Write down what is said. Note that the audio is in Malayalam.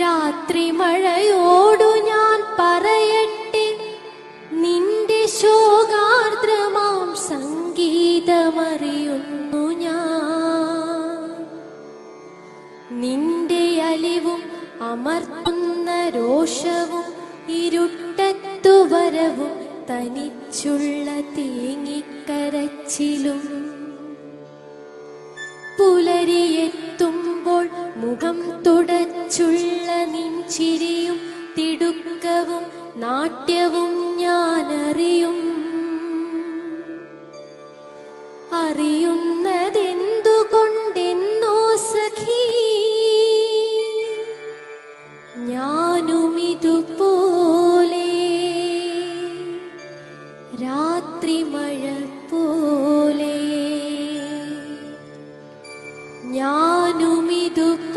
രാത്രി മഴയോടു ഞാൻ പറയട്ടെ. നിന്റെ ശോകാർദ്രമാം സംഗീതമറിയുന്നു ഞാൻ. നിന്റെ അലിവും അമർത്തുന്ന രോഷവും ഇരുട്ടത്തു വരവും തനിച്ചുള്ള തേങ്ങിക്കരച്ചിലും. പുലരിയെത്തുമ്പോൾ മുഖം ചുള്ള നിൻ ചിരിയും തിടുക്കവും നാട്യവും ഞാനറിയും. അറിയുന്നതെന്തുകൊണ്ടെന്നോ സഖി ഞാനും ഇതുപോലെ രാത്രി മഴ പോലെ ഞാനും ഇതുപോലെ